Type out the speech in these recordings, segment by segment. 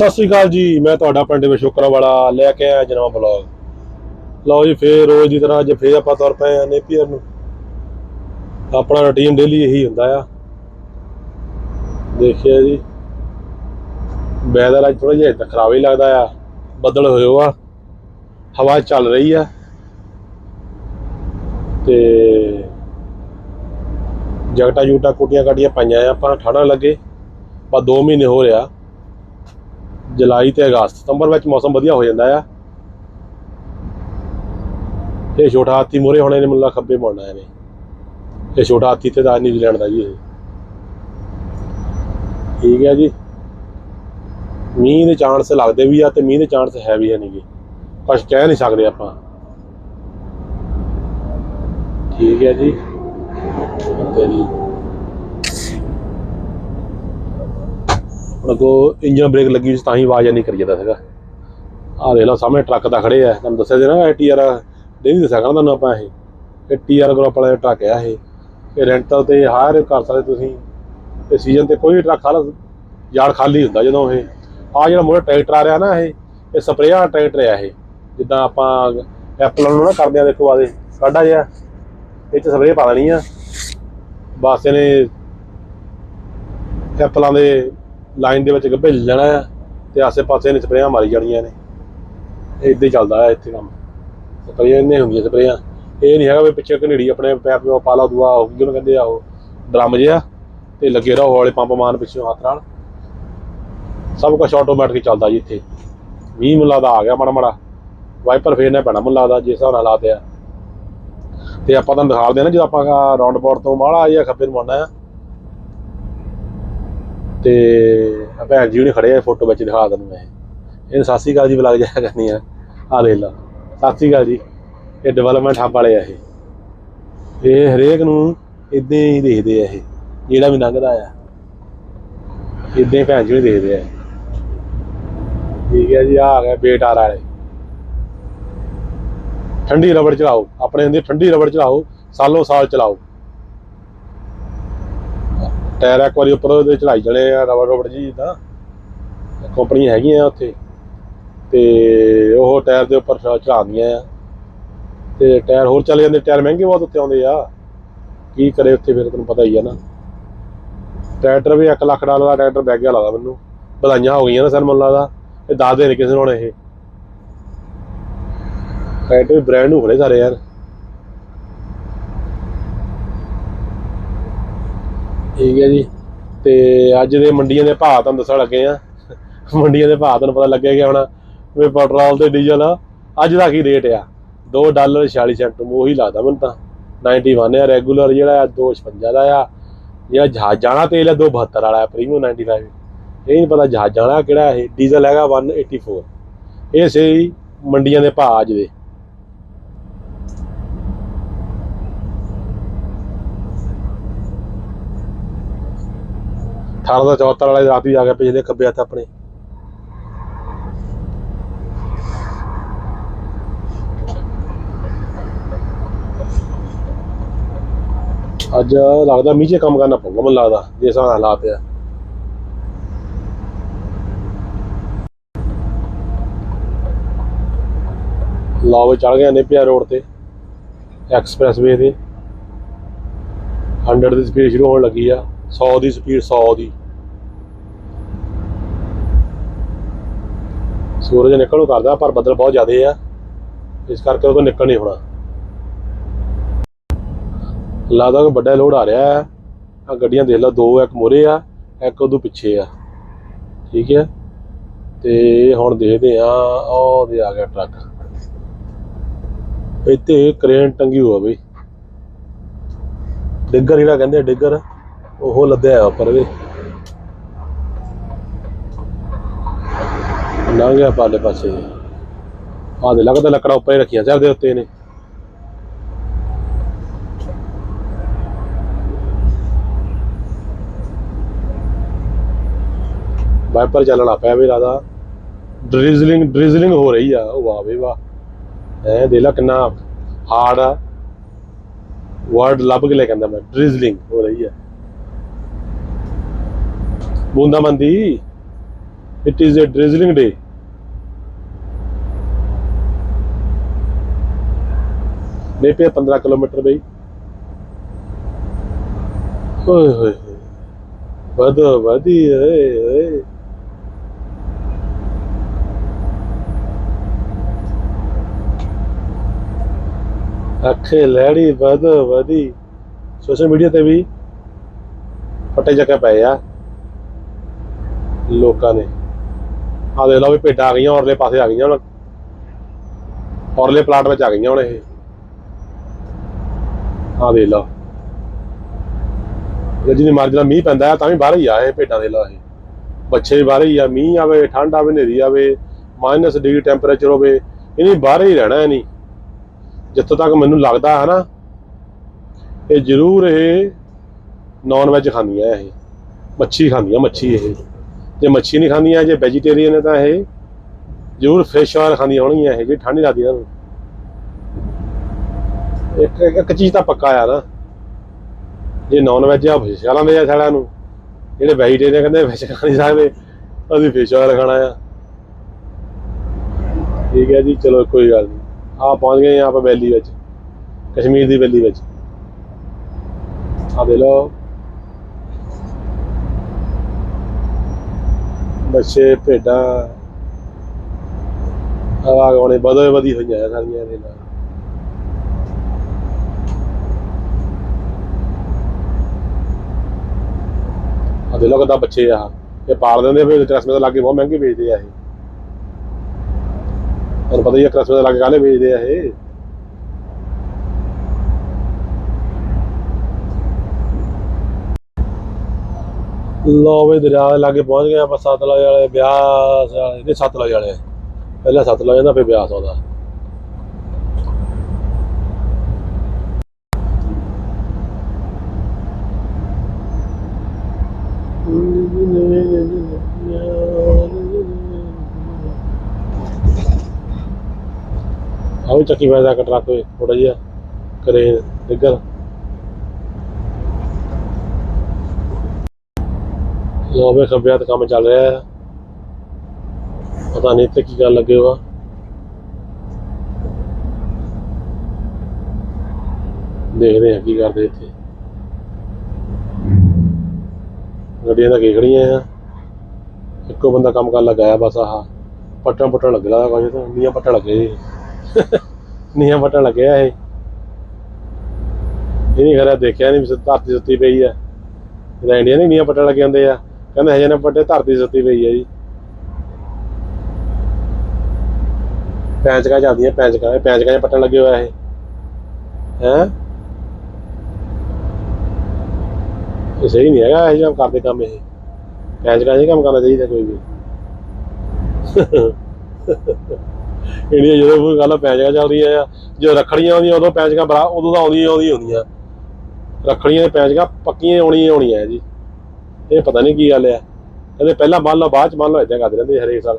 ਸਤਿ ਸ੍ਰੀ ਅਕਾਲ ਜੀ, ਮੈਂ ਤੁਹਾਡਾ ਪਿੰਡ ਵਿਸ਼ੋਕਰਾ ਵਾਲਾ ਲੈ ਕੇ ਆਇਆ ਜਨਮ ਬਲੌਗ। ਲਓ ਜੀ, ਫੇਰ ਰੋਜ਼ ਦੀ ਤਰ੍ਹਾਂ ਅੱਜ ਫੇਰ ਆਪਾਂ ਤੁਰ ਪਏ ਆ ਨੇਪੀਅਰ ਨੂੰ। ਆਪਣਾ ਰੁਟੀਨ ਡੇਲੀ ਇਹੀ ਹੁੰਦਾ ਆ। ਦੇਖਿਆ ਜੀ ਵੈਦਰ ਅੱਜ ਥੋੜਾ ਜਿਹਾ ਤਾਂ ਖਰਾਬ ਹੀ ਲੱਗਦਾ ਆ। ਬੱਦਲ ਹੋਇਓ ਆ, ਹਵਾ ਚੱਲ ਰਹੀ ਆ। ਤੇ ਜਗਟਾ ਜੂਟਾ ਕੋਟੀਆਂ ਕਾਟੀਆਂ ਪਾਈਆਂ ਆ, ਆਪਾਂ ਠੰਡਾ ਲੱਗੇ। ਬਸ 2 ਮਹੀਨੇ ਹੋ ਰਿਹਾ। ਜੁਲਾਈ ਤੇ ਅਗਸਤ, ਸਤੰਬਰ ਵਿੱਚ ਮੌਸਮ ਵਧੀਆ ਹੋ ਜਾਂਦਾ ਆ। ਇਹ ਛੋਟਾ ਹਾਥੀ ਮੋਰੇ ਹੋਣੇ ਨੇ ਮੁੱਲਾ ਖੱਬੇ ਮੁੜਨਾ ਇਹਨੇ ਇਹ ਛੋਟਾ ਹਾਥੀ ਤੇ ਦਾ ਨਿਊਜ਼ੀਲੈਂਡ ਦਾ ਜੀ ਇਹ ਠੀਕ ਹੈ ਜੀ। ਮੀਂਹ ਦੇ ਚਾਂਸ ਲੱਗਦੇ ਵੀ ਆ ਤੇ ਮੀਂਹ ਦੇ ਚਾਂਸ ਹੈ ਵੀ ਹੈ ਨਹੀਂਗੇ ਕੁਝ ਕਹਿ ਨਹੀਂ ਸਕਦੇ ਆਪਾਂ। ਠੀਕ ਹੈ ਜੀ। ਤੇ ਜੀ। ਉਹਨਾਂ ਕੋ ਇੰਜਨ ਬ੍ਰੇਕ ਲੱਗੀ ਸੀ ਤਾਂ ਹੀ ਆਵਾਜ਼ ਨਹੀਂ ਕਰੀ ਜਾਂਦਾ ਸੀਗਾ। ਆਹ ਦੇਖ ਲਓ, ਸਾਹਮਣੇ ਟਰੱਕ ਦਾ ਖੜੇ ਆ। ਤੁਹਾਨੂੰ ਦੱਸਿਆ ਸੀ ਨਾ ਇਹ ਟੀਆਰ ਨਹੀਂ ਦੱਸਿਆ ਕਰਨਾ ਤੁਹਾਨੂੰ ਆਪਾਂ ਇਹ। ਇਹ ਟੀਆਰ ਗਰੁੱਪ ਵਾਲਾ ਟਰੱਕ ਆ ਇਹ। ਇਹ ਰੈਂਟਲ ਤੇ ਹਾਇਰ ਕਰ ਸਕਦੇ ਤੁਸੀਂ। ਤੇ ਸੀਜ਼ਨ ਤੇ ਕੋਈ ਵੀ ਟਰੱਕ ਖਾਲਾ ਯਾਰ ਖਾਲੀ ਹੁੰਦਾ ਜਦੋਂ ਇਹ। ਆ ਜਿਹੜਾ ਮੋੜਾ ਟਰੈਕਟਰ ਆ ਰਿਹਾ ਨਾ ਇਹ ਇਹ ਸਪਰੇਅ ਵਾਲਾ ਟਰੈਕਟਰ ਆ ਇਹ। ਜਿੱਦਾਂ ਆਪਾਂ ਐਪਲ ਨੂੰ ਨਾ ਕਰਦੇ ਆ, ਦੇਖੋ ਆਦੇ ਸਾਡਾ ਜਿਹਾ। ਇਹ ਚ ਸਪਰੇਅ ਪਾ ਦੇਣੀ ਆ। ਬਸ ਇਹਨੇ ਐਪਲਾਂ ਦੇ ਲਾਈਨ ਦੇ ਵਿੱਚ ਗੱਭੇ ਲੈ ਜਾਣਾ ਆ ਤੇ ਆਸੇ-ਪਾਸੇ ਨੇ ਸਪਰੇਆਂ ਮਾਰੀ ਜਾਣੀਆਂ ਨੇ। ਇਦਾਂ ਹੀ ਚੱਲਦਾ ਆ ਇੱਥੇ ਕੰਮ। ਸਪਰੇਆਂ ਇੰਨੇ ਹੁੰਦੀਆਂ, ਸਪਰੇਆਂ। ਇਹ ਨਹੀਂ ਹੈਗਾ ਵੀ ਪਿੱਛੇ ਘਨੇੜੀ ਆਪਣੇ ਪੈਪ ਨੂੰ ਪਾ ਲਾ, ਦੂਆ ਉਹ ਜਿਹਨੂੰ ਕਹਿੰਦੇ ਆ, ਉਹ ਡਰਮ ਜਿਹਾ, ਤੇ ਲੱਗੇ ਰਹੋ ਵਾਲੇ ਪੰਪ ਮਾਰਨ ਪਿੱਛੋਂ ਹੱਥ ਨਾਲ। ਸਭ ਕੁਝ ਆਟੋਮੈਟਿਕ ਚੱਲਦਾ ਜੀ ਇੱਥੇ। ਮੀਂਹ ਮੁੱਲਾ ਦਾ ਆ ਗਿਆ ਮਾੜਾ ਮਾੜਾ ਵਾਈਪਰ ਫੇਰਨਾ ਪੈਣਾ ਮੁੱਲਾ ਦਾ ਜਿਸ ਹਿਸਾਬ ਨਾਲ ਹਾਲਾਤ ਆ। ਤੇ ਆਪਾਂ ਤੁਹਾਨੂੰ ਦਿਖਾਉਂਦੇ ਆ ਨਾ, ਜਦੋਂ ਆਪਾਂ ਰਾਉਂਡ ਬੋਰਡ ਤੋਂ ਮਾੜਾ ਜਿਹਾ ਖੱਬੇ ਨੂੰ ਮੁੜਨਾ ਆ। ਤੇ ਭੈਣ ਜੀ ਨੇ ਖੜੇ ਆ ਫੋਟੋ ਵਿੱਚ ਦਿਖਾ ਦਿੰਦਾ ਮੈਂ। ਇਹਨੂੰ ਸਤਿ ਸ਼੍ਰੀ ਅਕਾਲ ਜੀ ਬੁਲਾ ਜਾਇਆ ਕਰਨੀ ਆ। ਆ ਦੇਖ ਲਾ। ਸਤਿ ਸ਼੍ਰੀ ਅਕਾਲ ਜੀ। ਇਹ ਡਿਵੈਲਪਮੈਂਟ ਹੱਬ ਵਾਲੇ ਆ ਇਹ। ਇਹ ਹਰੇਕ ਨੂੰ ਇਦਾਂ ਹੀ ਦੇਖਦੇ ਆ ਇਹ, ਜਿਹੜਾ ਵੀ ਲੰਘਦਾ ਆ। ਇਦਾਂ ਹੀ ਭੈਣ ਜੀ ਨੂੰ ਦੇਖਦੇ ਆ ਠੀਕ ਹੈ ਜੀ, ਆ ਆ ਗਿਆ ਬੇਟਾਰ ਵਾਲੇ। ਠੰਡੀ ਰਬੜ ਚਲਾਓ। ਆਪਣੇ ਹੁੰਦੀ ਠੰਡੀ ਰਬੜ ਚਲਾਓ, ਸਾਲੋ ਸਾਲ ਚਲਾਓ। ਟਾਇਰ ਇੱਕ ਵਾਰੀ ਉੱਪਰ ਉਹਦੇ ਚੜਾਈ ਜਲੇ ਆ, ਰਬੜ ਰਬੜ ਜੀ ਦਾ ਕੰਪਨੀਆਂ ਹੈਗੀਆਂ ਉੱਥੇ। ਤੇ ਉਹ ਟਾਇਰ ਦੇ ਉੱਪਰ ਚੜਾਉਂਦੀਆਂ ਆ। ਤੇ ਟਾਇਰ ਹੋਰ ਚਲੇ ਜਾਂਦੇ, ਟਾਇਰ ਮਹਿੰਗੇ ਬਹੁਤ ਉੱਤੇ ਆਉਂਦੇ ਆ। ਕੀ ਕਰੇ ਉੱਥੇ ਫਿਰ, ਤੈਨੂੰ ਪਤਾ ਹੀ ਆ ਨਾ। ਟਰੈਕਟਰ ਵੀ 1 ਲੱਖ ਡਾਲਰ ਦਾ ਟਰੈਕਟਰ ਬੈਗ ਗਿਆ ਲੱਗਦਾ ਮੈਨੂੰ। ਵਧਾਈਆਂ ਹੋ ਗਈਆਂ ਨਾ ਸਰ ਮੁੱਲਾ ਦਾ ਇਹ ਦੱਸ ਦੇ ਨੇ ਕਿਸੇ ਨੂੰ ਹੁਣ ਇਹ। ਟਰੈਕਟਰ ਵੀ ਬ੍ਰਾਂਡ ਨੂੰ ਖੜੇ ਸਾਰੇ ਯਾਰ। ਠੀਕ ਹੈ ਜੀ। ਤੇ ਅੱਜ ਦੇ ਮੰਡੀਆਂ ਦੇ ਭਾਅ ਤੁਹਾਨੂੰ ਦੱਸਣ ਲੱਗੇ ਆ ਮੰਡੀਆਂ ਦੇ ਭਾਅ ਤੁਹਾਨੂੰ ਪਤਾ ਲੱਗੇਗਾ ਹੁਣ ਵੀ ਪੈਟਰੋਲ ਤੇ ਡੀਜ਼ਲ ਅੱਜ ਦਾ ਕੀ ਰੇਟ ਆ? 2 ਡਾਲਰ 46 ਸੈਂਟ ਉਹੀ ਲੱਗਦਾ ਮੈਨੂੰ ਤਾਂ। 91 ਆ ਰੈਗੂਲਰ ਜਿਹੜਾ ਆ 256 ਦਾ ਆ। ਜਿਹੜਾ ਜਹਾਜ਼ਾਂ ਵਾਲਾ ਤੇਲ ਆ 272 ਵਾਲਾ ਪ੍ਰੀਮੀਅਮ 95 ਇਹ ਨਹੀਂ ਪਤਾ ਜਹਾਜ਼ ਵਾਲਾ ਕਿਹੜਾ ਇਹ। ਡੀਜ਼ਲ ਹੈਗਾ 184 ਇਹ ਸਹੀ ਮੰਡੀਆਂ ਦੇ ਭਾਅ ਅੱਜ ਦੇ। ਅਠਾਰਾਂ ਦਾ 74 ਵਾਲੇ ਰਾਤ ਵੀ ਆ ਗਿਆ ਪਿਛਲੇ ਖੱਬੇ ਹੱਥ ਆਪਣੇ। ਅੱਜ ਲੱਗਦਾ ਮੀਂਹ 'ਚ ਕੰਮ ਕਰਨਾ ਪਊਗਾ ਮੈਨੂੰ ਲੱਗਦਾ, ਜੇ ਹਿਸਾਬ ਨਾਲ ਹਾਲਾਤ ਆ। ਲਾਵੇ ਚੜ ਗਿਆ ਨੇਪਿਆ ਰੋਡ ਤੇ ਐਕਸਪ੍ਰੈਸ ਵੇ ਤੇ। 100 ਦੀ ਸਪੀਡ ਸ਼ੁਰੂ ਹੋਣ ਲੱਗੀ ਆ 100 ਦੀ ਸਪੀਡ 100 ਦੀ। ਸੂਰਜ ਨਿਕਲੂ ਕਰਦਾ, ਪਰ ਬੱਦਲ ਬਹੁਤ ਜ਼ਿਆਦੇ ਆ। ਇਸ ਕਰਕੇ ਉਹ ਤੋਂ ਨਿਕਲ ਨਹੀਂ ਹੋਣਾ। ਲੱਗਦਾ ਕਿ ਵੱਡਾ ਲੋਡ ਆ ਰਿਹਾ ਹੈ। ਆ ਗੱਡੀਆਂ ਦੇਖ ਲਓ, ਦੋ ਇੱਕ ਮੋਰੇ ਆ, ਇੱਕ ਉਦੋਂ ਪਿੱਛੇ ਆ। ਠੀਕ ਹੈ। ਤੇ ਹੁਣ ਦੇਖਦੇ ਆ ਉਹ ਦੇ ਆ ਗਿਆ ਟਰੱਕ। ਇੱਥੇ ਕ੍ਰੇਨ ਟੰਗੀ ਹੋਆ ਬਈ। ਡਿੱਗਰ ਜਿਹੜਾ ਕਹਿੰਦੇ ਡਿੱਗਰ, ਉਹ ਲੱਦਿਆ ਉੱਪਰ ਵੀ। ਲੰਘ ਗਿਆ ਪਾਲੇ ਪਾਸੇ। ਆਹ ਦੇ ਲੱਗਦਾ ਲੱਕੜਾ ਉੱਪਰ ਹੀ ਰੱਖੀਆਂ ਸਿਰ ਦੇ ਉੱਤੇ ਨੇ ਵਾਈਪਰ ਚੱਲਣਾ ਪਿਆ ਵੀ ਲਾਦਾ ਡ੍ਰਿਜ਼ਲਿੰਗ ਡ੍ਰਿਜ਼ਲਿੰਗ ਹੋ ਰਹੀ ਆ। ਉਹ ਵਾਹ ਵੇ ਵਾਹ। ਐ ਦੇ ਲਾ ਕਿੰਨਾ ਹਾਰਡ ਆ। ਵਰਡ ਲੱਭ ਕੇ ਲੈ ਕਹਿੰਦਾ ਮੈਂ। ਡ੍ਰਿਜ਼ਲਿੰਗ ਹੋ ਰਹੀ ਆ। ਬੂੰਦਾਮੰਦੀ ਇਟ ਇਜ਼ ਅ ਡ੍ਰਿਜ਼ਲਿੰਗ ਡੇ ਨੇ ਪੇ 15 ਕਿਲੋਮੀਟਰ ਬਈ। ਓਏ ਹੋਏ ਹੋਏ। ਵਧੋ ਵਧੀ, ਓਏ ਓਏ ਅੱਖੇ ਲੈੜੀ, ਵਧੋ ਵਧੀ। ਸੋਸ਼ਲ ਮੀਡੀਆ ਤੇ ਵੀ ਫੱਟੇ ਚੱਕੇ ਪਏ ਆ। ਲੋਕਾਂ ਨੇ। ਆ ਦੇਖ ਲਓ ਵੀ ਭੇਡਾਂ ਆ ਗਈਆਂ, ਔਰਲੇ ਪਾਸੇ ਆ ਗਈਆਂ ਹੁਣ। ਔਰਲੇ ਪਲਾਟ ਵਿੱਚ ਆ ਗਈਆਂ ਹੁਣ ਇਹ। ਆ ਦੇ ਲਓ ਜੇ ਜਿਹਨੇ ਮਰਜ਼ੀ ਨਾਲ ਮੀਂਹ ਪੈਂਦਾ ਆ ਤਾਂ ਵੀ ਬਾਹਰ ਹੀ ਆ ਇਹ ਭੇਡਾਂ ਦੇ ਲਾ ਇਹ। ਬੱਚੇ ਵੀ ਬਾਹਰ ਹੀ ਆ, ਮੀਂਹ ਆਵੇ, ਠੰਡ ਆਵੇ, ਹਨੇਰੀ ਆਵੇ ਮਾਈਨਸ ਡਿਗਰੀ ਟੈਂਪਰੇਚਰ ਹੋਵੇ, ਇਹਨੇ ਬਾਹਰ ਹੀ ਰਹਿਣਾ ਨਹੀਂ। ਜਿੱਥੋਂ ਤੱਕ ਮੈਨੂੰ ਲੱਗਦਾ ਹੈ ਨਾ, ਇਹ ਜ਼ਰੂਰ ਇਹ ਨਾਨ ਵੈਜ ਖਾਂਦੀਆਂ ਇਹ। ਮੱਛੀ ਖਾਂਦੀਆਂ, ਮੱਛੀ ਇਹ। ਜੇ ਮੱਛੀ ਨਹੀਂ ਖਾਂਦੀਆਂ, ਜੇ ਵੈਜੀਟੇਰੀਅਨ ਹੈ ਤਾਂ ਇਹ ਜ਼ਰੂਰ ਫਿਸ਼ ਆਇਲ ਖਾਂਦੀਆਂ ਹੋਣਗੀਆਂ ਇਹ, ਜੇ ਠੰਡ ਨਹੀਂ ਲੱਗਦੀ ਇਹਨਾਂ ਨੂੰ। ਇੱਕ ਇੱਕ- ਚੀਜ਼ ਤਾਂ ਪੱਕਾ ਆ ਨਾ ਜੇ ਨਾਨ ਵੈਜ ਆ ਫਿਸ਼ ਖਾ ਲੈਂਦੇ ਆ ਸਾਲਿਆਂ ਨੂੰ। ਜਿਹੜੇ ਵੈਜੀਟੇਰੀਅਨ ਕਹਿੰਦੇ ਫਿਸ਼ ਖਾ ਨਹੀਂ ਸਕਦੇ। ਅਸੀਂ ਫਿਸ਼ ਆਇਲ ਖਾਣਾ ਆ। ਠੀਕ ਹੈ ਜੀ, ਚਲੋ ਕੋਈ ਗੱਲ ਨਹੀਂ। ਆ ਪਹੁੰਚ ਗਏ ਆਪਾਂ ਵੈਲੀ ਵਿੱਚ। ਕਸ਼ਮੀਰ ਦੀ ਵੈਲੀ ਵਿੱਚ। ਆ ਦੇ ਲੋ ਬੱਚੇ, ਭੇਡਾਂ। ਆ ਗਾਉਣੇ ਬਦੋ ਵਧੀ ਹੋਈਆਂ ਸਾਰੀਆਂ ਦੇ ਨਾਲ। ਦੇ ਲੋ ਕਿੱਦਾਂ ਬੱਚੇ ਆ। ਇਹ ਪਾਲ ਦਿੰਦੇ ਫਿਰ ਕ੍ਰਿਸਮਸ ਦੇ ਲਾਗੇ ਬਹੁਤ ਮਹਿੰਗੇ ਵੇਚਦੇ ਆ ਇਹ। ਤੁਹਾਨੂੰ ਪਤਾ ਹੀ ਆ ਕ੍ਰਿਸਮਸ ਦੇ ਲਾਗੇ ਕਾਹਲੇ ਵੇਚਦੇ ਆ ਇਹ। ਲੋ ਵੀ ਦਰਿਆ ਦੇ ਲਾਗੇ ਪਹੁੰਚ ਗਏ ਆਪਾਂ ਸਤਲੁਜ ਵਾਲੇ, ਬਿਆਸ ਵਾਲੇ, ਨਹੀਂ ਸਤਲੁਜ ਵਾਲੇ। ਪਹਿਲਾਂ ਸਤਲੁਜ ਜਾਂਦਾ, ਫਿਰ ਬਿਆਸ ਆਉਂਦਾ। ਆਉ ਚੱਕੀ ਵਾਜਾ ਕਟ ਰੱਖ ਓਏ ਥੋੜਾ ਜਿਹਾ ਕਰੇ ਡਿੱਗਰ ਲੋਵੇ ਖੱਬਿਆ ਤੇ ਕੰਮ ਚੱਲ ਰਿਹਾ ਹੈ ਪਤਾ ਨਹੀਂ ਇੱਥੇ ਕੀ ਗੱਲ ਲੱਗੇ ਹੋਆ ਦੇਖਦੇ ਆ ਕੀ ਕਰਦੇ ਇੱਥੇ ਗੱਡੀਆਂ ਤਾਂ ਕੀ ਖੜੀਆਂ ਆ। ਇੱਕੋ ਬੰਦਾ ਕੰਮ ਕਰਨ ਲੱਗਾ ਆ ਬਸ ਆਹ। ਪੱਟਾਂ ਪੱਟਣ ਲੱਗਦਾ ਕੁਝ ਤਾਂ। ਨੀਆਂ ਪੱਟਣ ਲੱਗੇ ਨੀਆਂ ਪੱਟਣ ਲੱਗਿਆ ਇਹ। ਇਹ ਨਹੀਂ ਖਰਾ ਦੇਖਿਆ ਨਹੀਂ ਧਰਤੀ ਸੁੱਤੀ ਪਈ ਆ। ਜਿਹੜਾ ਇੰਡੀਆ ਨੇ ਨੀਆਂ ਪੱਟਣ ਲੱਗੇ ਹੁੰਦੇ ਆ। ਕਹਿੰਦੇ ਹਜੇ ਨਾ ਪੱਟੇ, ਧਰਤੀ ਸੁੱਤੀ ਪਈ ਆ ਜੀ। ਪੈਂਚਕਾਂ ਜਾਂਦੀਆਂ, ਪੈਂਚਕਾਂ ਇਹ ਪੈਂਚਕਾਂ 'ਚ ਪੱਟਣ ਲੱਗੇ ਹੋਇਆ ਇਹ। ਹੈ? ਇਹ ਸਹੀ ਨਹੀਂ ਹੈਗਾ, ਇਹ ਜਿਹਾ ਕਰਦੇ ਕੰਮ ਇਹ। ਪੈਂਚਕਾਂ 'ਚ ਕੰਮ ਕਰਨਾ ਚਾਹੀਦਾ ਕੋਈ ਵੀ। ਇੰਡੀਆ ਜਦੋਂ ਕੋਈ ਗੱਲ ਪੈਂਚਕਾਂ ਚੱਲਦੀਆਂ ਆ ਜੋ ਰੱਖੜੀਆਂ ਆਉਂਦੀਆਂ, ਉਦੋਂ ਪੈਂਚਕਾਂ ਬਰਾ ਉਦੋਂ ਤਾਂ ਆਉਂਦੀਆਂ ਹੀ ਆਉਂਦੀਆਂ ਹੁੰਦੀਆਂ। ਰੱਖੜੀਆਂ ਦੇ ਪੈਂਚਕਾਂ ਪੱਕੀਆਂ ਆਉਣੀਆਂ ਹੀ ਆਉਣੀਆਂ ਜੀ। ਇਹ ਪਤਾ ਨਹੀਂ ਕੀ ਗੱਲ ਆ। ਕਹਿੰਦੇ ਪਹਿਲਾਂ ਮੰਨ ਲਓ, ਬਾਅਦ ਚ ਮੰਨ ਲਓ ਇਦਾਂ ਕਰਦੇ ਰਹਿੰਦੇ ਹਰੇਕ ਸਾਲ।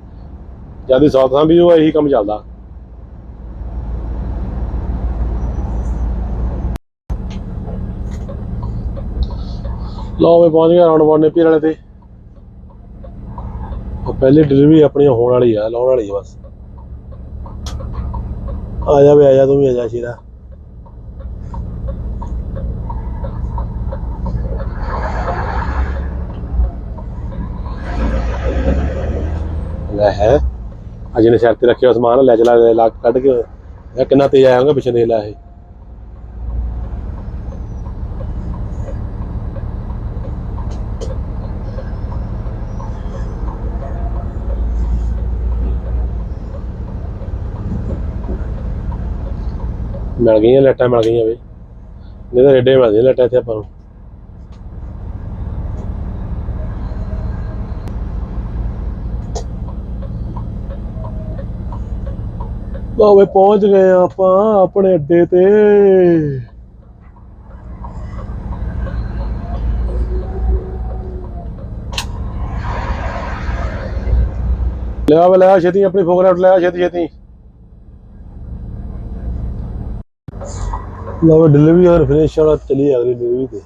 ਜਦ ਦੀ ਸਾਊਥ ਸਾਂ ਵੀ ਉਹ ਇਹੀ ਕੰਮ ਚੱਲਦਾ। ਲਓ ਵੀ ਪਹੁੰਚ ਗਿਆ ਰਾਉਂਡ ਬਾਉਂਡ ਨੇਪੀ ਵਾਲੇ ਤੇ। ਉਹ ਪਹਿਲੀ ਡਿਲੀਵਰੀ ਆਪਣੀ ਹੋਣ ਵਾਲੀ ਆ, ਲਾਉਣ ਵਾਲੀ ਆ ਬਸ। ਆ ਜਾ ਵੇ, ਆ ਜਾ, ਤੂੰ ਵੀ ਆ ਜਾ ਸ਼ੀਰਾ। ਲੈ ਹੈ। ਅਜੇ ਨੇ ਸਿਰ ਤੇ ਰੱਖਿਆ ਸਮਾਨ, ਲੈ ਚਲਾ, ਲੈ ਲਾ, ਕੱਢ ਕੇ। ਇਹ ਕਿੰਨਾ ਤੇਜ਼ ਆਇਆ ਹੋਗਾ ਪਿੱਛੇ ਦੇ ਲੈ ਇਹ। ਮਿਲ ਗਈਆਂ ਲੈਟਾਂ ਮਿਲ ਗਈਆਂ ਬਈ। ਨਹੀਂ ਤਾਂ ਰੇਡੇ ਮਿਲਦੀਆਂ ਲੈਟਾਂ ਇੱਥੇ ਆਪਾਂ ਨੂੰ। ਬਾਵੇ ਪਹੁੰਚ ਗਏ ਆ ਆਪਾਂ ਆਪਣੇ ਅੱਡੇ ਤੇ। ਲਿਆ ਵੇ ਲਿਆ, ਛੇਤੀ ਆਪਣੀ ਫੋਗਰਾਟ ਲਿਆ, ਛੇਤੀ ਛੇਤੀ। ਲਓ ਡਿਲੀਵਰੀ ਔਰ ਫਿਨਿਸ਼ ਵਾਲਾ ਚਲੀ ਅਗਲੀ ਡਿਲੀਵਰੀ ਤੇ।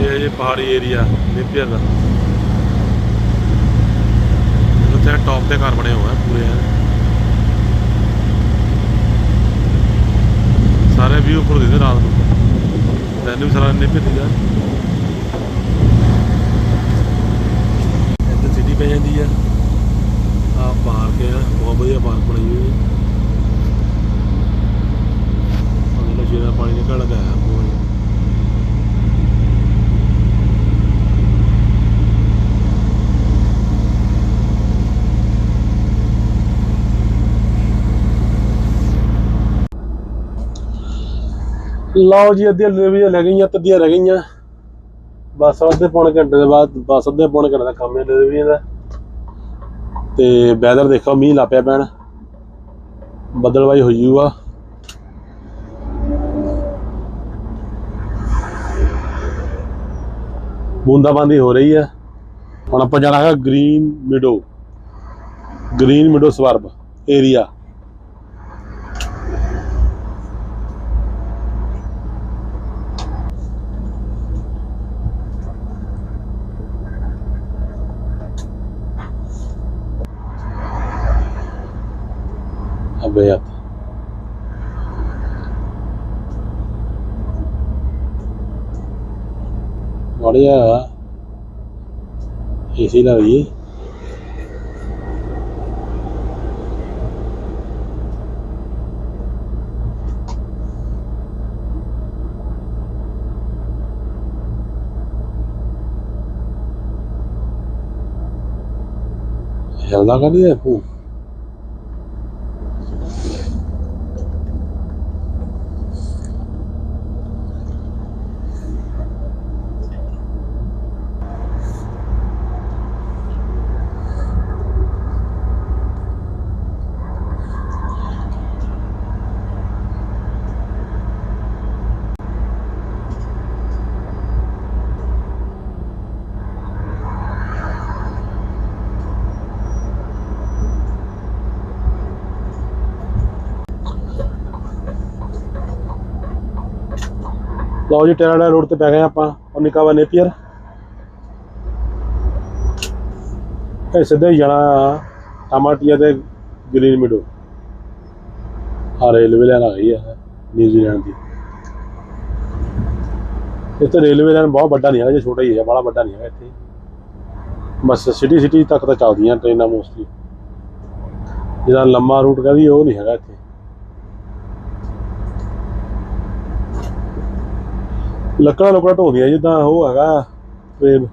ਇਹ ਜੇ ਪਹਾੜੀ ਏਰੀਆ ਨੇਪੀਅਰ ਦਾ। ਉੱਥੇ ਟੌਪ ਤੇ ਘਰ ਬਣੇ ਹੋਏ ਆ ਪੂਰੇ ਸਾਰੇ ਵੀਊ ਉੱਪਰ ਦਿੰਦੇ ਰਾਤ ਨੂੰ। ਮੈਨੂੰ ਵੀ ਸਾਰਾ ਨੇਪੀਅਰ ਦਿੰਦਾ ਇੱਥੇ ਪੈ ਜਾਂਦੀ ਆ। ਆ ਪਾਰਕ ਆ, ਬਹੁਤ ਵਧੀਆ ਪਾਰਕ ਬਣਾਈ ਹੋਈ ਹੈ ਅਗਲਾ ਸ਼ੇਰਾ ਪਾਣੀ ਨਿਕਲ ਲਗਾ ਹੈ ਬਹੁਤ ਲਓ ਜੀ, ਅੱਧੀਆਂ ਡਿਲੀਵਰੀਆਂ ਲੈ ਗਈਆਂ ਤੇ ਅੱਧੀਆਂ ਰਹਿ ਗਈਆਂ। ਬਸ ਅੱਧੇ ਪੌਣੇ ਘੰਟੇ ਦੇ ਬਾਅਦ, ਬਸ ਅੱਧੇ ਪੌਣੇ ਘੰਟੇ ਦਾ ਕੰਮ ਹੈ ਡਿਲੀਵਰੀਆਂ ਦਾ ਤੇ ਵੈਦਰ ਦੇਖੋ, ਮੀਂਹ ਲਾਪਿਆ ਪੈਣ ਬਦਲਵਾਈ ਹੋਈ ਜੂ ਆ ਬੂੰਦਾਬਾਂਦੀ ਹੋ ਰਹੀ ਹੈ। ਹੁਣ ਆਪਾਂ ਜਾਣਾ ਹੈਗਾ green meadow green meadow suburb area Abiyat. വലിയ എസിയിലായി Helda Galiepu. ਲਓ ਜੀ ਟੈਰਾਡਾ ਰੋਡ ਤੇ ਪੈ ਗਏ ਆਪਾਂ ਔਰ ਨਿਕਾਵਾ ਨੇਪੀਅਰ। ਇਹ ਸਿੱਧਾ ਹੀ ਜਾਣਾ ਟਮਾਟੀਆ ਤੇ ਗ੍ਰੀਨ ਮਿਡੋ। ਆ ਰੇਲਵੇ ਲਾਈਨ ਆ ਗਈ ਹੈ ਨਿਊਜ਼ੀਲੈਂਡ ਦੀ। ਇੱਥੇ ਰੇਲਵੇ ਲਾਈਨ ਬਹੁਤ ਵੱਡਾ ਨਹੀਂ ਹੈਗਾ, ਜੇ ਛੋਟਾ ਹੀ ਹੈ ਬੜਾ ਵੱਡਾ ਨਹੀਂ ਹੈਗਾ ਇੱਥੇ। ਬਸ ਸਿਟੀ ਸਿਟੀ ਤੱਕ ਤਾਂ ਚੱਲਦੀਆਂ ਟ੍ਰੇਨਾਂ ਮੋਸਟਲੀ ਜਿਹੜਾ ਲੰਮਾ ਰੂਟ ਕਹਿੰਦੀ ਉਹ ਨਹੀਂ ਹੈਗਾ ਇੱਥੇ। ਲੱਕੜਾਂ ਲੁਕੜਾਂ ਢੋਦੀਆਂ ਜਿੱਦਾਂ ਉਹ ਹੈਗਾ ਟ੍ਰੇਨ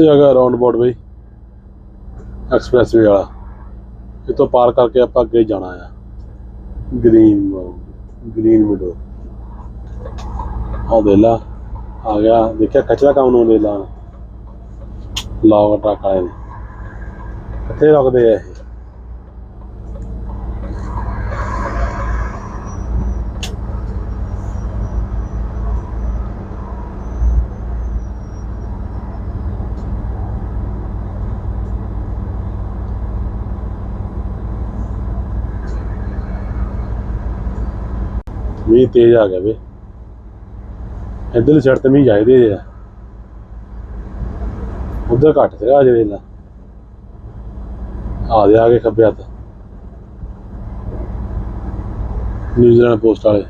ਇਹ ਹੈਗਾ ਰਾਉਂਡ ਬੋਰਡ ਬਈ। ਐਕਸਪ੍ਰੈਸਵੇ ਵਾਲਾ। ਇਹ ਤੋਂ ਪਾਰ ਕਰਕੇ ਆਪਾਂ ਅੱਗੇ ਜਾਣਾ ਆ। ਗ੍ਰੀਨ ਗ੍ਰੀਨ ਵਿਡੋ ਆ ਦੇ ਲਾ, ਆ ਗਿਆ। ਦੇਖਿਆ ਕਚਰਾ ਕੰਮ ਨੂੰ ਦੇ ਲਾ। ਲਾਗ ਟਰੱਕ ਆਏ ਨੇ। ਕਿੱਥੇ ਰੁਕਦੇ ਆ ਇਹ ਮੀਂਹ ਤੇਜ਼ ਆ ਗਿਆ ਵੇ। ਇੱਧਰਲੀ ਸਾਈਡ ਤੇ ਮੀਂਹ ਜਾਇਦੇ ਆ। ਉਧਰ ਘੱਟ ਸੀਗਾ ਅਜੇ ਵੇਲਾ। ਆ ਦੇ ਆ ਕੇ ਖੱਬੇ ਹੱਥ। ਨਿਊਜ਼ੀਲੈਂਡ ਪੋਸਟ ਵਾਲੇ।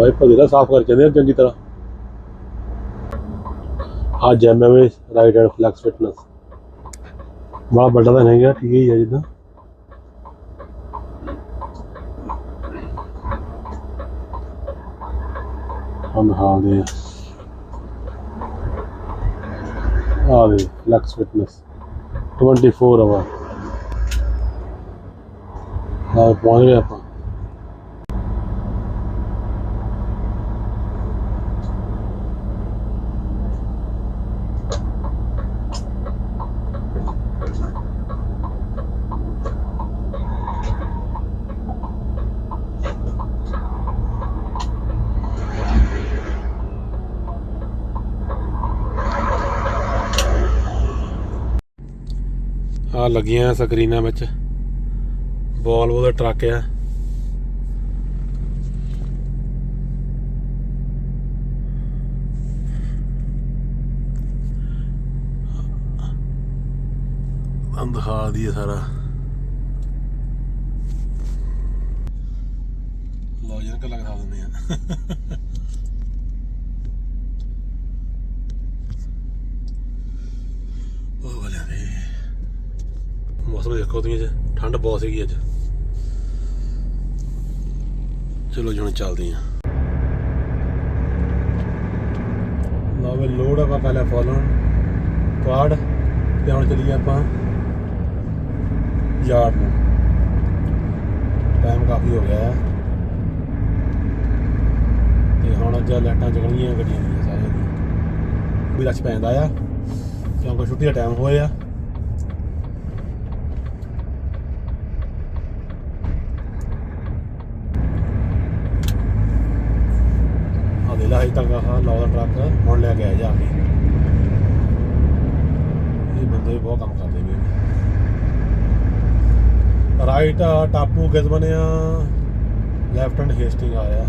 ਵਾਈਪਰ ਜਿਹੜਾ ਸਾਫ਼ ਕਰਕੇ ਦੇ ਚੰਗੀ ਤਰ੍ਹਾਂ। ਆ ਜੈਮਵੇ ਰਾਈਟ ਹੈਂਡ ਫਲੈਕਸ ਫਿਟਨੈਸ ਬੜਾ ਵੱਡਾ ਤਾਂ ਨਹੀਂ ਗਿਆ ਠੀਕ ਹੀ ਹੈ ਜਿੱਦਾਂ। ਹਮ ਹਾਲ ਦੇ ਆ ਦੇ ਫਲੈਕਸ ਫਿਟਨੈਸ 24 ਆਵਰ ਆ ਪਹੁੰਚ ਗਏ ਆਪਾਂ ਆ ਲੱਗੀਆਂ ਸਕਰੀਨਾਂ ਵਿੱਚ। ਵੋਲਵੋ ਦਾ ਟਰੱਕ ਆ। ਅੰਦ ਦਿਖਾ ਦਈਏ ਸਾਰਾ। ਲੋ ਜਨ ਕੱਲਾ ਦਿਖਾ ਦਿੰਦੇ ਆ ਉਹ ਵਾਲਿਆਂ ਦੇ ਮੌਸਮ ਦੇਖੋ ਠੰਡ ਬਹੁਤ ਸੀਗੀ ਅੱਜ। ਚਲੋ ਜੀ ਚੱਲਦੇ ਆਂ ਲਓ ਲੋਡ ਆਪਾਂ ਪਹਿਲਾਂ ਫੋਲਣ ਪਾੜ ਤੇ ਹੁਣ ਚੱਲੀਏ ਆਪਾਂ ਯਾਰਡ ਨੂੰ। ਟਾਈਮ ਕਾਫੀ ਹੋ ਗਿਆ ਹੈ। ਤੇ ਹੁਣ ਅੱਜ ਲਾਈਟਾਂ ਜਗਣੀਆਂ ਗੱਡੀਆਂ ਦੀਆਂ ਸਾਰੀਆਂ। ਦੀ ਵੀ ਰਸ਼ ਪੈਂਦਾ ਆ। ਕਿਉਂਕਿ ਛੁੱਟੀ ਦਾ ਟਾਈਮ ਹੋਇਆ ਆ ਦੇ ਲਾ ਤੱਕ ਆਹ ਲਾਉ ਦਾ ਟਰੱਕ ਹੁਣ ਲੈ ਕੇ ਆ ਜਾ ਕੇ ਇਹ ਬਹੁਤ ਕੰਮ ਕਰਦੇ ਵੀ ਰਾਈਟ ਟਾਪੂ ਕਿਸ ਬਣਿਆ ਲੈਫਟ ਹੈਂਡ ਹੇਸਟਿੰਗ ਆ ਰਿਹਾ।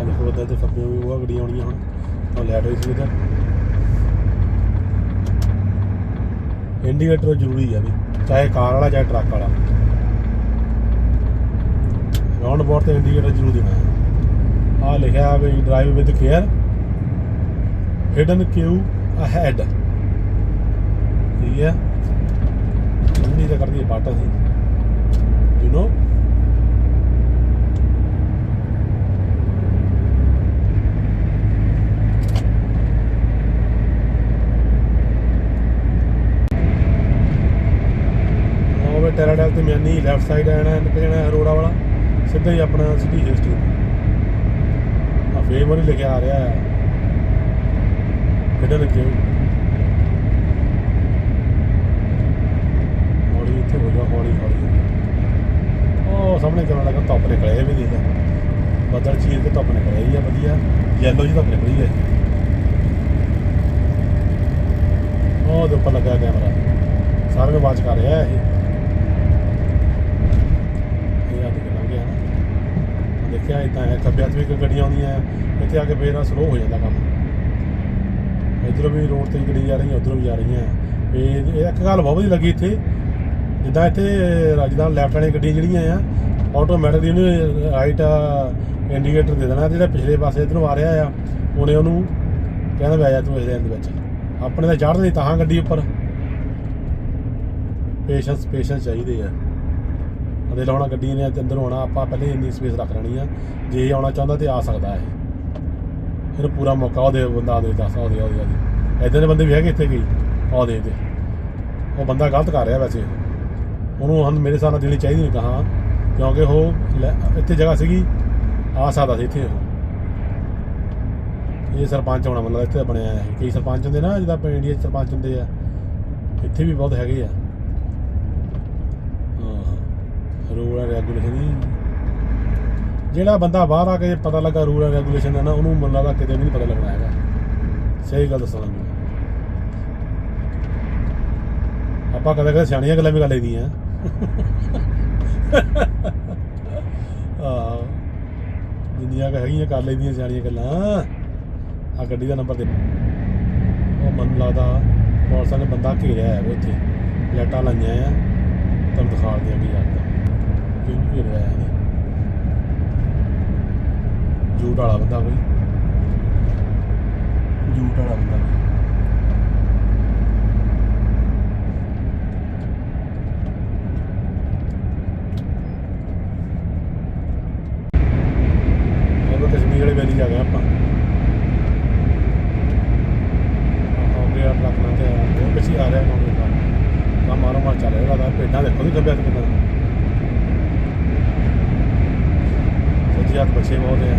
ਆ ਦੇਖੋ ਤੇ ਖੱਬੇ ਵੀ ਉਹ ਗੱਡੀਆਂ ਆਉਣੀਆਂ ਹੁਣ। ਉਹ ਲੈਟ ਹੋਈ ਸੀ ਉਧਰ ਇੰਡੀਕੇਟਰ ਜ਼ਰੂਰੀ ਆ ਵੀ, ਚਾਹੇ ਕਾਰ ਵਾਲਾ, ਚਾਹੇ ਟਰੱਕ ਵਾਲਾ। ਰਾਉਂਡ ਬੋਰਡ ਤੇ ਇੰਡੀਕੇਟਰ ਜ਼ਰੂਰ ਦੇਣਾ। ਹੈ ਆ ਲਿਖਿਆ ਵੀ drive with care hidden queue ahead ਠੀਕ ਹੈ। ਇੰਨੀ ਤਾਂ ਕਰਦੀ ਬਾਟਾ ਸੀ। ਯੂ نو ਟੈਰਾਡਲ ਤੇ ਮਿਆਨੀ ਲੈਫਟ ਸਾਈਡ ਆਣਾ ਨਿਕਲ ਜਾਣਾ ਅਰੋੜਾ ਵਾਲਾ। ਸਿੱਧਾ ਹੀ ਆਪਣਾ ਸਿੱਧੀ ਹਿਸਟਰੀ ਆ ਫੇਰ ਲਿਖਿਆ ਆ ਰਿਹਾ ਹੈ। ਕਿਹੜਾ ਲੱਗੇ ਹੌਲੀ ਇੱਥੇ ਹੋ ਜਾ, ਹੌਲੀ ਹੌਲੀ। ਉਹ ਸਾਹਮਣੇ ਕਰਨ ਲੱਗਾ, ਧੁੱਪ ਨਿਕਲਿਆ ਵੀ ਨਹੀਂ। ਤਾਂ ਬੱਦਲ ਚੀਰ ਕੇ ਧੁੱਪ ਨਿਕਲਿਆ ਹੀ ਆ, ਵਧੀਆ। ਯੈਲੋ ਜੀ ਧੁੱਪ ਨਿਕਲੀ ਹੈ ਉਹ ਦੇ ਉੱਪਰ ਲੱਗਾ ਕੈਮਰਾ ਸਾਰੇ ਨੂੰ ਵਾਚ ਕਰ ਰਿਹਾ ਇਹ। ਇਹ ਆ ਦੇਖ ਲੰਘਿਆ ਦੇਖਿਆ ਇਦਾਂ ਹੈ, ਖੱਬਿਆਂ ਹੱਥ ਵੀ ਕੋਈ ਗੱਡੀਆਂ ਆਉਂਦੀਆਂ, ਇੱਥੇ ਆ ਕੇ ਫੇਰ ਸਲੋ ਹੋ ਜਾਂਦਾ ਕੰਮ। ਇਧਰੋਂ ਵੀ ਰੋਡ ਤੇ ਗੱਡੀ ਜਾ ਰਹੀਆਂ ਉਧਰੋਂ ਵੀ ਜਾ ਰਹੀਆਂ। ਇਹ ਇਹ ਇੱਕ ਗੱਲ ਬਹੁਤ ਵਧੀਆ ਲੱਗੀ ਇੱਥੇ। ਜਿੱਦਾਂ ਇੱਥੇ ਰਾਜਦਾਨ ਲੈਫਟ ਵਾਲੀਆਂ ਗੱਡੀਆਂ ਜਿਹੜੀਆਂ ਆ ਆਟੋਮੈਟਿਕਲੀ ਉਹਨੇ ਰਾਈਟ ਇੰਡੀਕੇਟਰ ਦੇ ਦੇਣਾ। ਜਿਹੜਾ ਪਿਛਲੇ ਪਾਸੇ ਇਧਰੋਂ ਆ ਰਿਹਾ ਆ, ਉਹਨੇ ਉਹਨੂੰ ਕਹਿੰਦਾ ਵੀ ਆ ਜਾ ਤੂੰ ਇਸ ਲਾਈਨ ਦੇ ਵਿੱਚ। ਆਪਣੇ ਤਾਂ ਚੜ੍ਹਦੇ ਤਾਂ ਗੱਡੀ ਉੱਪਰ। ਪੇਸ਼ੈਂਸ ਪੇਸ਼ੈਂਸ ਚਾਹੀਦੇ ਆ। ਅਦੇ ਲਾਉਣਾ ਗੱਡੀ ਨੇ ਅੰਦਰ ਆਉਣਾ। ਆਪਾਂ ਪਹਿਲੇ ਇੰਨੀ ਸਪੇਸ ਰੱਖ ਲੈਣੀ ਆ। ਜੇ ਇਹ ਆਉਣਾ ਚਾਹੁੰਦਾ ਤੇ ਆ ਸਕਦਾ ਹੈ ਫਿਰ ਪੂਰਾ ਮੌਕਾ ਉਹ ਉਹਦੇ ਬੰਦਾ ਦੇ, ਦੱਸ ਉਹਦੇ ਉਹਦੇ ਉਹਦੇ ਇਦਾਂ ਦੇ। ਬੰਦੇ ਵੀ ਹੈਗੇ ਇੱਥੇ ਕਈ। ਉਹਦੇ ਦੇ ਉਹ ਬੰਦਾ ਗਲਤ ਕਰ ਰਿਹਾ ਵੈਸੇ। ਉਹਨੂੰ ਹੁਣ ਮੇਰੇ ਹਿਸਾਬ ਨਾਲ ਦੇਣੀ ਚਾਹੀਦੀ ਨਹੀਂ ਕਹਾ ਕਿਉਂਕਿ ਉਹ ਲੈ- ਇੱਥੇ ਜਗ੍ਹਾ ਸੀਗੀ। ਆ ਸਕਦਾ ਸੀ ਇੱਥੇ ਉਹ। ਇਹ ਸਰਪੰਚ ਹੋਣਾ ਮਤਲਬ ਇੱਥੇ ਬਣਿਆ ਹੈ ਕਈ ਸਰਪੰਚ ਹੁੰਦੇ ਨਾ, ਜਿੱਦਾਂ ਆਪਣੇ ਇੰਡੀਆ ਸਰਪੰਚ ਹੁੰਦੇ ਆ। ਇੱਥੇ ਵੀ ਬਹੁਤ ਹੈਗੇ ਆ। ਹਾਂ। ਰੂਲ ਐਂਡ ਰੈਗੂਲੇਸ਼ਨ ਹੀ ਜਿਹੜਾ ਬੰਦਾ ਬਾਹਰ ਆ ਕੇ ਪਤਾ ਲੱਗਾ ਰੂਲ ਐਂਡ ਰੈਗੂਲੇਸ਼ਨ ਦਾ ਨਾ, ਉਹਨੂੰ ਮੈਨੂੰ ਲੱਗਦਾ ਕਿਤੇ ਵੀ ਨਹੀਂ ਪਤਾ ਲੱਗਣਾ ਹੈਗਾ। ਸਹੀ ਗੱਲ ਦੱਸਾਂ ਤੁਹਾਨੂੰ। ਆਪਾਂ ਕਦੇ ਕਦੇ ਸਿਆਣੀਆਂ ਗੱਲਾਂ ਵੀ ਕਰ ਲਈਦੀਆਂ। ਆ ਜਿੰਨੀਆਂ ਕੁ ਹੈਗੀਆਂ ਕਰ ਲਈਦੀਆਂ ਸਿਆਣੀਆਂ ਗੱਲਾਂ। ਆ ਗੱਡੀ ਦਾ ਨੰਬਰ ਦੇ ਉਹ ਮੈਨੂੰ ਲੱਗਦਾ ਪੁਲਿਸਾਂ ਨੇ ਬੰਦਾ ਘੇਰਿਆ ਹੈ ਉੱਥੇ। ਲੈਟਾਂ ਲਾਈਆਂ ਆ। ਤੁਹਾਨੂੰ ਦਿਖਾ ਦਿਆਂ ਕੀ। ਲੱਗਦਾ ਕਿਉਂ ਘੇਰਿਆ ਹੈ ਜੂਟ ਵਾਲਾ ਬੰਦਾ ਕੋਈ? ਜੂਟ ਵਾਲਾ ਬੰਦਾ ਕੋਈ। ਉਹ ਕਸ਼ਮੀਰ ਵਾਲੇ ਵੈਲੀ ਜਾ ਗਏ ਆਪਾਂ ਉਹਦੀ ਖੱਬੇ ਹੱਥ ਕਿੰਨਾ ਸੱਜੇ ਹੱਥ ਬੱਚੇ ਬਹੁਤ ਆ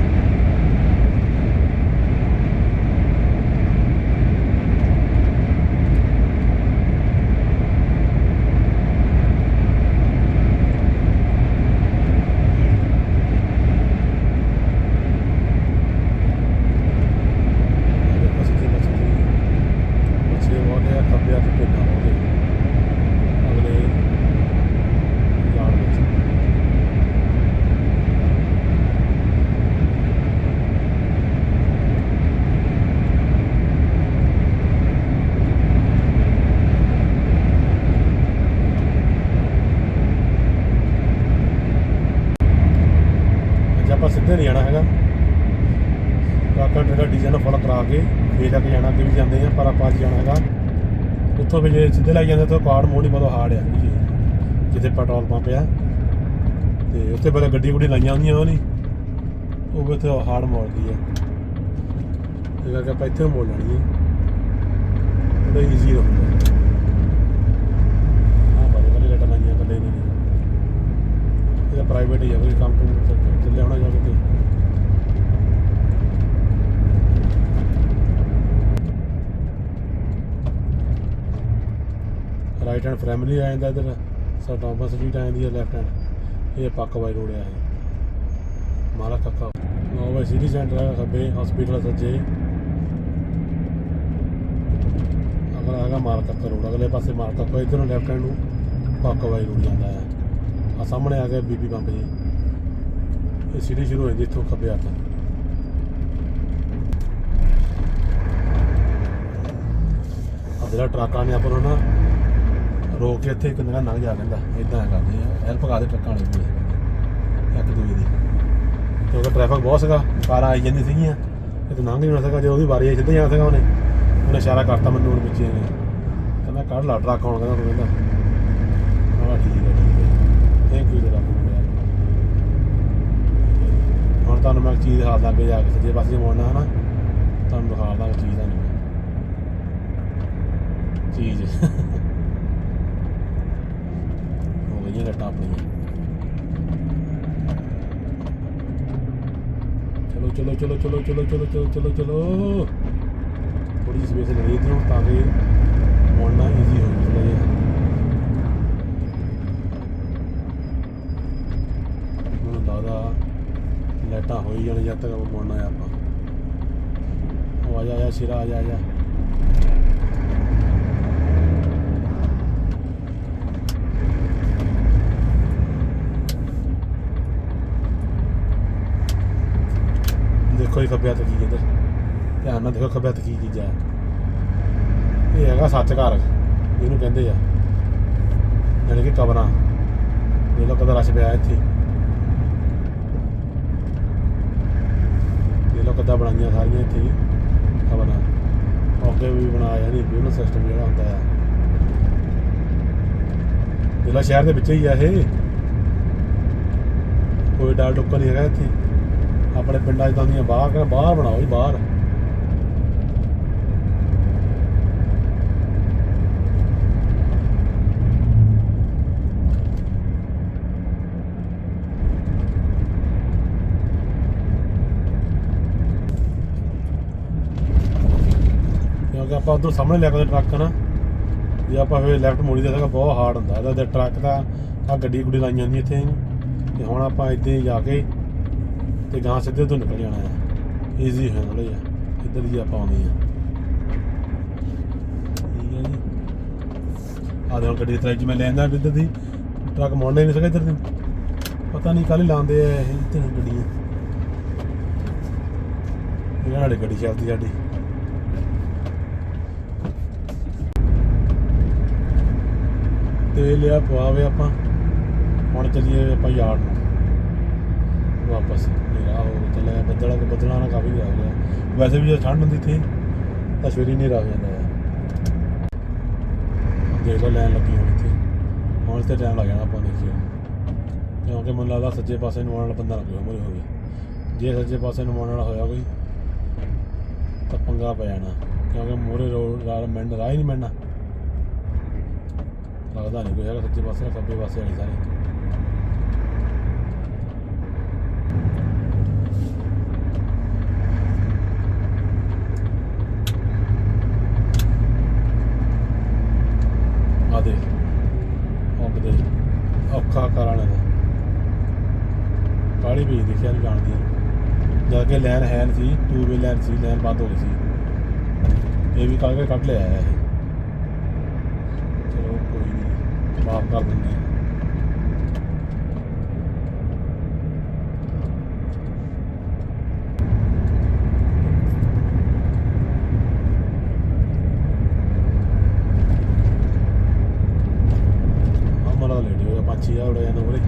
ਦੇਖੋ ਸੱਜੇ ਬੱਚੇ ਬੱਚੇ ਬਹੁਤ ਆ ਖੱਬੇ ਹੱਥ ਭੇਡਾਂ ਬਹੁਤ ਆ ਅਗਲੇ ਯਾਰ ਵਿੱਚ ਅੱਜ ਆਪਾਂ ਸਿੱਧੇ ਨਹੀਂ ਜਾਣਾ ਹੈਗਾ ਕਾਕਾ ਜਿਹੜਾ ਡੀਜ਼ਲ ਫੁੱਲ ਕਰਾ ਕੇ ਫੇਰ ਜਾ ਕੇ ਜਾਣਾ ਅੱਗੇ ਵੀ ਜਾਂਦੇ ਆ ਪਰ ਆਪਾਂ ਅੱਜ ਜਾਣਾ ਹੈਗਾ ਉੱਥੋਂ ਵੀ ਜੇ ਸਿੱਧੇ ਲੱਗ ਜਾਂਦੇ ਤਾਂ ਕਾਰਡ ਮੋੜੀ ਬਹੁਤ ਹਾਰਡ ਆ ਜੀ ਜਿੱਥੇ ਪੈਟਰੋਲ ਪੰਪ ਆ। ਤੇ ਉੱਥੇ ਪਹਿਲਾਂ ਗੱਡੀ ਗੁੱਡੀ ਲਾਈਆਂ ਹੁੰਦੀਆਂ ਉਹ ਨਹੀਂ। ਉਹ ਵੀ ਉੱਥੇ ਹਾਰਡ ਮੋੜਦੀ ਆ। ਇਹ ਕਰਕੇ ਆਪਾਂ ਇੱਥੇ ਮੋੜ ਲੈਣੀ ਹੈ ਉਹਦਾ ਈਜ਼ੀ ਰਹੂਗਾ ਆ ਬਾਰੇ ਬਾਰੇ ਲੈਟਾਂ ਲਾਈਆਂ ਕੱਲੇ ਨਹੀਂ ਇਹਦਾ ਪ੍ਰਾਈਵੇਟ ਹੀ ਆ, ਕੋਈ ਕੰਮ ਤੋਂ ਚੱਲੇ ਆਉਣਾ ਜਾ ਕੇ ਰਾਈਟ ਹੈਂਡ ਫੈਮਿਲੀ ਆ ਜਾਂਦਾ ਇਧਰ। ਸਾਡਾ ਬੱਸ ਸਟਰੀਟ ਆ ਜਾਂਦੀ ਹੈ ਲੈਫਟ ਹੈਂਡ ਇਹ ਪੱਕ ਵਾਈ ਰੋਡ ਹੈ ਇਹ। ਮਾਰਾ ਕੱਕਾ। ਉਹ ਵੇ ਸਿਟੀ ਸੈਂਟਰ ਹੈ ਖੱਬੇ ਹਸਪੀਟਲ ਸੱਜੇ। ਅਗਲਾ ਹੈਗਾ ਮਾਰ ਕੱਕਾ ਰੋਡ। ਅਗਲੇ ਪਾਸੇ ਮਾਰ ਕੱਕਾ, ਇਧਰ ਨੂੰ ਲੈਫਟ ਹੈਂਡ ਨੂੰ ਪੱਕ ਵਾਈ ਰੋਡ ਜਾਂਦਾ ਹੈ। ਆ ਸਾਹਮਣੇ ਆ ਗਿਆ ਬੀਬੀ ਬੰਬ ਜੀ। ਇਹ ਸਿਟੀ ਸ਼ੁਰੂ ਹੋ ਜਾਂਦੀ ਇੱਥੋਂ ਖੱਬੇ ਹੱਥ। ਜਿਹੜਾ ਟਰੱਕਾਂ ਨੇ ਆਪਾਂ ਨਾ ਰੋਕ ਕੇ ਇੱਥੇ ਇੱਕ ਨਗਾ ਲੰਘ ਜਾ ਕਹਿੰਦਾ ਇਦਾਂ ਕਰਦੇ ਆ ਹੈਲਪ ਕਰਦੇ ਟਰੱਕਾਂ ਵਾਲੇ ਵੀ ਇੱਕ ਦੂਜੇ ਦੀ। ਕਿਉਂਕਿ ਟ੍ਰੈਫਿਕ ਬਹੁਤ ਸੀਗਾ, ਕਾਰਾਂ ਆਈ ਜਾਂਦੀ ਸੀਗੀਆਂ ਇਹ ਲੰਘ ਨਹੀਂ ਹੋਣਾ ਸੀਗਾ, ਜੇ ਉਹਦੀ ਵਾਰੀ ਆਈ ਸਿੱਧੇ ਜਾਣਾ ਸੀਗਾ ਉਹਨੇ। ਉਹਨੇ ਇਸ਼ਾਰਾ ਕਰਤਾ ਮੈਨੂੰ ਹੁਣ ਪਿੱਛੇ ਨੇ ਕਹਿੰਦਾ, ਕੱਢ ਲਾ ਟਰੱਕ ਹੁਣ, ਕਹਿੰਦਾ ਤੂੰ ਕਹਿੰਦਾ। ਹਾਂ ਠੀਕ ਹੈ ਠੀਕ ਹੈ। ਥੈਂਕ ਯੂ ਜਰਾ ਹੁਣ ਤੁਹਾਨੂੰ ਮੈਂ ਇੱਕ ਚੀਜ਼ ਦਿਖਾ ਦਾਂ ਜਾ ਕੇ, ਸੱਜੇ ਪਾਸੇ ਮੋੜਨਾ ਹਨਾ। ਤੁਹਾਨੂੰ ਦਿਖਾ ਦਾਂ ਚੀਜ਼ ਤੁਹਾਨੂੰ ਮੈਂ। ਚੀਜ਼। ਹੋ ਲੱਟਾਂ ਆਪਣੀਆਂ। ਚਲੋ ਚਲੋ ਚਲੋ ਚਲੋ ਚਲੋ ਚਲੋ ਚਲੋ ਚਲੋ ਚਲੋ। ਥੋੜੀ ਸਪੇਸ ਲੈ ਲਈ ਤਾਂ ਕਿ ਮੋੜਨਾ ਈਜ਼ੀ ਹੋ ਜਾਵੇ ਥੋੜ੍ਹਾ ਜਿਹਾ ਮੈਨੂੰ ਲੱਗਦਾ ਲਾਈਟਾਂ ਹੋਈ ਜਾਣ, ਜਦ ਤੱਕ ਆਪਾਂ ਆ ਆਪਾਂ। ਉਹ ਆ ਸ਼ਿਰਾ, ਆ ਜਾ ਆ ਜਾ। ਦੇਖੋ ਇਹ ਖੱਬੇ ਹੱਥ ਕੀ ਇੱਧਰ ਧਿਆਨ ਨਾਲ ਦੇਖੋ ਖੱਬੇ ਹੱਥ ਕੀ ਚੀਜ਼ ਹੈ ਇਹ ਹੈਗਾ ਸੱਚ ਘਰ ਜਿਹਨੂੰ ਕਹਿੰਦੇ ਆ। ਯਾਨੀ ਕਿ ਕਬਰਾਂ। ਇਹ ਲੋਕਾਂ ਦਾ ਰਸ਼ ਪਿਆ ਇੱਥੇ। ਇਹ ਲੋਕ ਕਦਾ ਬਣਾਈਆਂ ਸਾਰੀਆਂ ਇੱਥੇ ਹੀ ਕਬਰਾਂ। ਅੱਗੇ ਵੀ ਬਣਾਇਆ ਨਹੀਂ ਬਿਊਨਸ ਸਿਸਟਮ ਜਿਹੜਾ ਹੁੰਦਾ ਆ। ਜਿਹੜਾ ਸ਼ਹਿਰ ਦੇ ਵਿੱਚ ਹੀ ਆ ਇਹ। ਕੋਈ ਡਾਲ ਟੁੱਕਾ ਨਹੀਂ ਹੈਗਾ ਇੱਥੇ। ਆਪਣੇ ਪਿੰਡਾਂ 'ਚ ਤਾਂ ਬਾਹਰ ਬਾਹਰ ਬਣਾਓ ਜੀ, ਬਾਹਰ। ਕਿਉਂਕਿ ਆਪਾਂ ਉਧਰ ਸਾਹਮਣੇ ਲੈ ਕੇ ਟਰੱਕ ਨਾ, ਜੇ ਆਪਾਂ ਫੇਰ ਲੈਫਟ ਮੋੜੀ ਦਾ ਤਾਂ ਬਹੁਤ ਹਾਰਡ ਹੁੰਦਾ। ਇਹਦਾ ਤੇ ਟਰੱਕ ਦਾ ਆ ਗੱਡੀ ਗੁੱਡੀ ਲਾਈਆਂ ਜਾਂਦੀ ਇੱਥੇ। ਤੇ ਹੁਣ ਆਪਾਂ ਇੱਦਾਂ ਹੀ ਜਾ ਕੇ ਤੇ ਗਾਂ ਸਿੱਧੇ ਤੋਂ ਨਿਕਲ ਜਾਣਾ ਹੈ। ਈਜ਼ੀ ਹੈ ਥੋੜਾ ਜਿਹਾ। ਇੱਧਰ ਦੀ ਆਪਾਂ ਆਉਂਦੇ ਆ ਠੀਕ ਹੈ ਜੀ। ਆ ਦੇਖੋ ਗੱਡੀ ਤਰਾਈ ਚ ਮੈਂ ਲੈਂਦਾ ਇੱਧਰ ਦੀ। ਟਰੱਕ ਮੋੜਨਾ ਹੀ ਨਹੀਂ ਸਕਾ ਇੱਧਰ ਦੀ। ਪਤਾ ਨਹੀਂ ਕੱਲ ਲਾਉਂਦੇ ਆ ਇਹ ਇੱਥੇ ਗੱਡੀਆਂ ਇਹਨਾਂ ਵਾਲੀ ਗੱਡੀ ਚੱਲਦੀ ਸਾਡੀ। ਤੇ ਲਿਆ ਪਵਾਵੇ ਆਪਾਂ। ਹੁਣ ਚੱਲੀਏ ਆਪਾਂ ਯਾਰ ਨੂੰ। ਵਾਪਸ ਹਨੇਰਾ ਹੋ ਚੱਲਿਆ ਬੱਦਲਾਂ ਕੋ ਬੱਦਲਾਂ ਨਾਲ ਕਾਫੀ ਹੋ ਗਿਆ। ਵੈਸੇ ਵੀ ਜੇ ਠੰਡ ਹੁੰਦੀ ਥੀ ਤਾਂ ਸਵੇਰੇ ਨਹੀਂ ਹੋ ਜਾਂਦਾ ਹੈ ਦੇਖ ਲਓ, ਲੈਣ ਲੱਗੀ ਹੁਣ ਇੱਥੇ ਹੁਣ ਤੇ ਟਾਈਮ ਲੱਗ ਜਾਣਾ ਆਪਾਂ ਦੇਖੀਏ ਕਿਉਂਕਿ ਮੈਨੂੰ ਲੱਗਦਾ ਸੱਜੇ ਪਾਸੇ ਨੂੰ ਆਉਣ ਵਾਲਾ ਬੰਦਾ ਲੱਗਿਆ ਮੋਰੇ ਹੋ ਗਿਆ। ਜੇ ਸੱਜੇ ਪਾਸੇ ਨੂੰ ਆਉਣ ਵਾਲਾ ਹੋਇਆ ਕੋਈ, ਤਾਂ ਪੰਗਾ ਪੈ ਜਾਣਾ। ਕਿਉਂਕਿ ਮੋਰੇ ਰੋਡ ਰਾਹ ਮਿੰਡ ਰਾਹ ਹੀ ਨਹੀਂ ਮਿਲਣਾ। ਲੱਗਦਾ ਨਹੀਂ ਕੋਈ ਹੈਗਾ ਸੱਜੇ ਪਾਸੇ ਖੱਬੇ ਪਾਸੇ ਵਾਲੀ ਸਾਰੇ ਆ ਦੇ ਪੰਪ ਦੇ ਔਖਾ ਕਰਾਣਾ ਦਾ ਕਾਲੀ ਵੀ ਦੇਖਿਆ ਨਹੀਂ ਜਾਣਦੀ ਇਹਨੂੰ। ਜਦ ਹੈ ਨਹੀਂ ਸੀ ਟੂ ਵੇ ਲਾਈਨ ਸੀ ਲਾਈਨ ਬੰਦ ਹੋ ਗਈ ਸੀ। ਇਹ ਵੀ ਕੱਢ ਕੇ ਕੱਢ ਲਿਆ ਹੈ ਚਲੋ ਕੋਈ ਨਹੀਂ, ਮਾਫ ਕਰ ਦਿੰਦੇ ਹਾਂ ਲੇਟ ਹੋ ਗਿਆ ਪੰਛੀ ਆ ਉੜ ਜਾਂਦਾ ਉਰੇ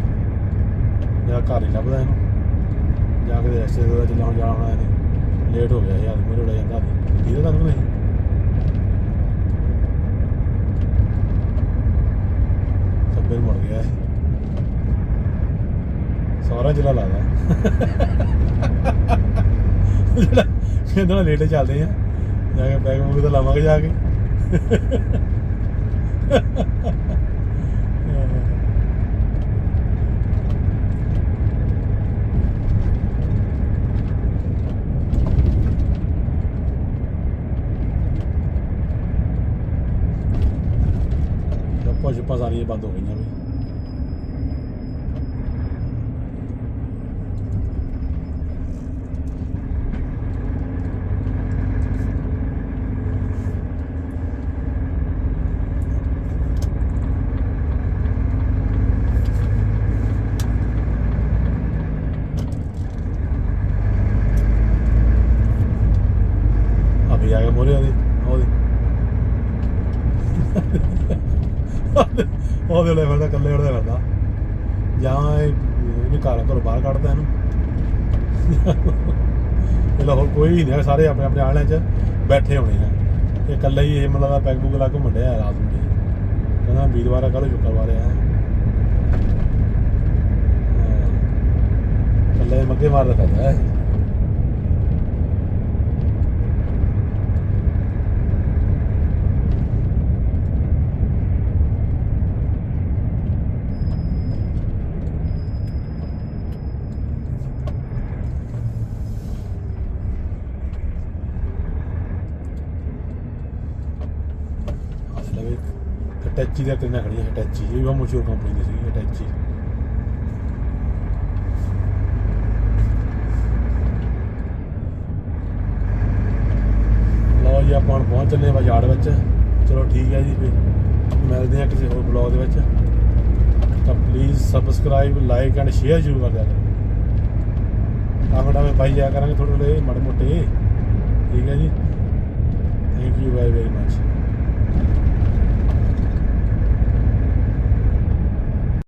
ਮੇਰਾ ਘਰ ਹੀ ਲੱਭਦਾ ਇਹਨੂੰ ਜਾ ਕੇ ਰਸਤੇ ਦੇ ਵਿੱਚ ਲਾਉਣ ਜਾਣਾ ਹੋਣਾ ਇਹਨੇ ਲੇਟ ਹੋ ਗਿਆ ਯਾਰ ਮੇਰੇ ਉੜ ਜਾਂਦਾ ਠੀਕ ਹੈ ਤੁਹਾਨੂੰ ਕਿ ਨਹੀਂ ਸੱਬੇ ਨੂੰ ਮੁੜ ਗਿਆ ਇਹ ਸਾਰਾ ਜ਼ਿਲ੍ਹਾ ਲਾਦਾ ਜਿਹੜਾ ਕਹਿੰਦਾ ਲੇਟ ਚੱਲਦੇ ਆ। ਜਾ ਕੇ ਬੈਗ ਬੂਗ ਤਾਂ ਲਾਵਾਂਗੇ ਜਾ ਕੇ। ਲੱਪਾ ਛੁਪਾ ਸਾਰੀਆਂ ਬੰਦ ਹੋ ਗਈਆਂ ਵੀ ਅਭੀ ਆ ਗਿਆ ਮੋਰੇ ਉਹਦੇ ਉਹਦੇ ਉਹਦੇ ਲੈ ਫਿਰਦਾ ਕੱਲੇ ਉੜਦਾ ਫਿਰਦਾ ਜਾਂ ਇਹ ਇਹਨੂੰ ਘਰ ਘਰੋਂ ਬਾਹਰ ਕੱਢਦਾ ਇਹਨੂੰ ਇਹ ਲੋ ਕੋਈ ਨਹੀਂ ਹੈ, ਸਾਰੇ ਆਪਣੇ ਆਪਣੇ ਆਲਿਆਂ 'ਚ ਬੈਠੇ ਹੋਣੇ ਆ। ਇਹ ਇਕੱਲਾ ਹੀ ਇਹ ਮਤਲਬ ਦਾ ਪੈਗ ਪੁਗ ਲਾ ਘੁੰਮਣ ਡਿਆ ਰਾਤ ਨੂੰ। ਕਹਿੰਦਾ ਵੀਰਵਾਰ ਕੱਲ ਸ਼ੁੱਕਰਵਾਰ ਆ। ਕੱਲੇ ਮੱਗੇ ਮਾਰਦਾ ਫਿਰਦਾ ਹੈ ਅਸਲ ਵਿੱਚ ਅਟੈਚੀ ਦਾ ਕਿੰਨਾ ਖੜੀ ਹੈ ਅਟੈਚੀ ਇਹ ਵੀ ਬਹੁਤ ਮਸ਼ਹੂਰ ਕੰਪਨੀ ਦੀ ਸੀ ਅਟੈਚੀ ਲਓ ਜੀ, ਆਪਾਂ ਹੁਣ ਪਹੁੰਚ ਚੱਲੇ ਬਾਜ਼ਾਰ ਵਿੱਚ। ਚਲੋ ਠੀਕ ਹੈ ਜੀ, ਫਿਰ ਮਿਲਦੇ ਹਾਂ ਕਿਸੇ ਹੋਰ ਬਲੌਗ ਦੇ ਵਿੱਚ। ਤਾਂ please subscribe like and share ਜ਼ਰੂਰ ਕਰ ਦਿਆ ਕਰੋ। ਕਮੈਂਟਾਂ ਵਿੱਚ ਪਾਈ ਜਾਇਆ ਕਰਾਂਗੇ ਥੋੜੇ ਥੋੜੇ ਮਾੜੇ ਮੋਟੇ। ਠੀਕ ਹੈ ਜੀ। Thank you very very much